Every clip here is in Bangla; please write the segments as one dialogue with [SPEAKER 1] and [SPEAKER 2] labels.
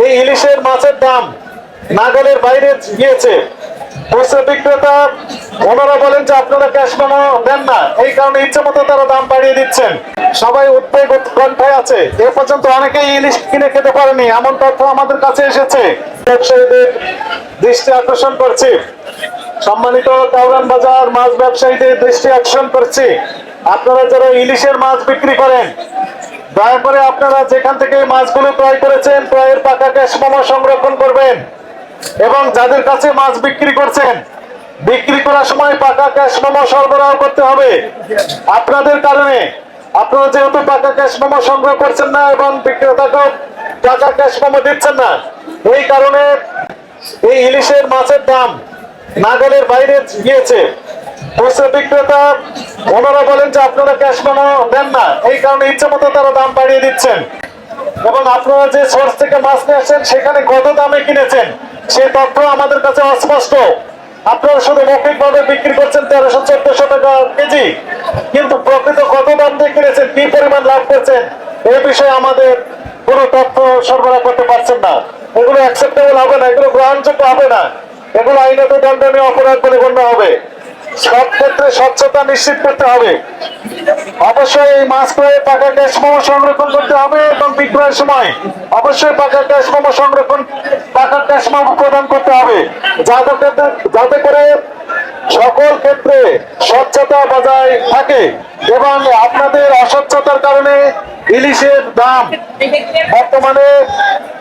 [SPEAKER 1] এই ইলিশের মাছের দাম নাগালের বাইরে গিয়েছে। বিক্রেতা, ওনারা বলেন যে আপনারা ক্যাশ মেমো দেন না। এই কারণে ইচ্ছে মতো তারা দাম বাড়িয়ে দিচ্ছেন। সবাই উদ্বেগ উৎকণ্ঠায় আছে। এ পর্যন্ত অনেকেই ইলিশ কিনে খেতে পারেনি। এমন তথ্য আমাদের কাছে এসেছে। ব্যবসায়ীদের দৃষ্টি আকর্ষণ করছি। সম্মানিত কাউরান বাজার মাছ ব্যবসায়ীদের দৃষ্টি আকর্ষণ করছি। আপনারা যারা ইলিশের মাছ বিক্রি করেন দয়া করে আপনারা যেখান থেকে মাছগুলো ক্রয় করেছেন, ক্রয়ের পাকা ক্যাশ মেমো সংরক্ষণ করবেন এবং যাদের কাছে মাছ বিক্রি করছেন, বিক্রি করার সময় পাকা ক্যাশ মেমো সরবরাহ করতে হবে। আপনাদের কারণে আপনারা যেহেতু পাকা ক্যাশ মেমো সংগ্রহ করছেন না এবং বিক্রেতাকেও টাকা ক্যাশ মেমো দিচ্ছেন না, এই কারণে এই ইলিশের মাছের দাম নাগালের বাইরে গিয়েছে। বিক্রেতা ওনারা বলেন যে আপনারা ক্যাশ মেমো দেন না। এই কারণে ইচ্ছে মতো তারা দাম বাড়িয়ে দিচ্ছেন। এবং আপনারা যে সোর্স থেকে মাছ নিয়ে আসছেন সেখানে কত দামে কিনেছেন। সেই তথ্য আমাদের কাছে অস্পষ্ট। আপনারা শুধু মৌখিক ভাবে বিক্রি করছেন তেরোশো, চোদ্দশো টাকা কেজি। কিন্তু প্রকৃত কত দাম দিয়ে কিনেছেন, কি পরিমাণ লাভ করছেন এই বিষয়ে আমাদের কোনো তথ্য সরবরাহ করতে পারছেন না। এগুলো অ্যাকসেপ্টেবল হবে না, এগুলো গ্রহণযোগ্য হবে না। এগুলো আইনত দণ্ডনীয় অপরাধ বলে গণ্য হবে। সব ক্ষেত্রে স্বচ্ছতা নিশ্চিত করতে হবে। অবশ্যই এই মাছ ক্রয়ে পাকা গ্যাস মোমো সংরক্ষণ করতে হবে এবং বিক্রয়ের সময় অবশ্যই পাকা গ্যাস মোমো সংরক্ষণ, পাকা গ্যাস মোমো প্রদান করতে হবে। যাতে যাতে করে সকল ক্ষেত্রে স্বচ্ছতা বজায় থাকে এবং আপনাদের অস্বচ্ছতার কারণে ইলিশের দাম বর্তমানে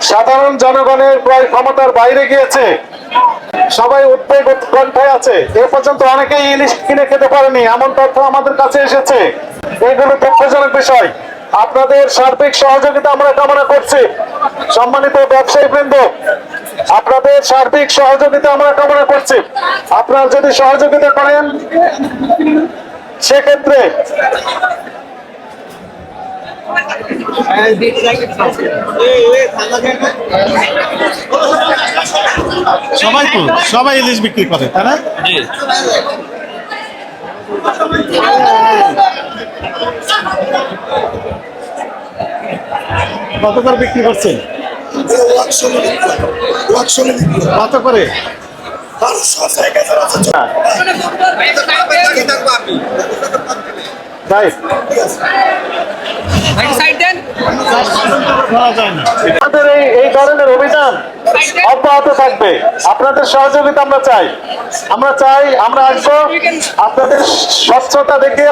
[SPEAKER 1] সাধারণ জনগণের প্রায় ক্ষমতার বাইরে গিয়েছে। সবাই উদ্বেগ উৎকণ্ঠায় আছে। এ পর্যন্ত অনেকেই ইলিশ কিনে খেতে পারেনি, এমন তথ্য আমাদের কাছে এসেছে। এগুলো দুঃখজনক বিষয়। আপনাদের সার্বিক সহযোগিতা আমরা কামনা করছি। সম্মানিত ব্যবসায়ী বৃন্দ আপনাদের সার্বিক সহযোগিতা আমরা কামনা করছি। আপনারা যদি সহযোগিতা করেন সেক্ষেত্রে
[SPEAKER 2] সবাই তো সবাই ইলিশ বিক্রি করে তাই না?
[SPEAKER 3] জি।
[SPEAKER 2] কত করে বিক্রি করছেন? কত করে?
[SPEAKER 1] তাই আমাদের এই এই ধরনের অভিযান অব্যাহত থাকবে। আপনাদের সহযোগিতা আমরা চাই। আমরা চাই আমরা আসব। আপনাদের স্বচ্ছতা দেখে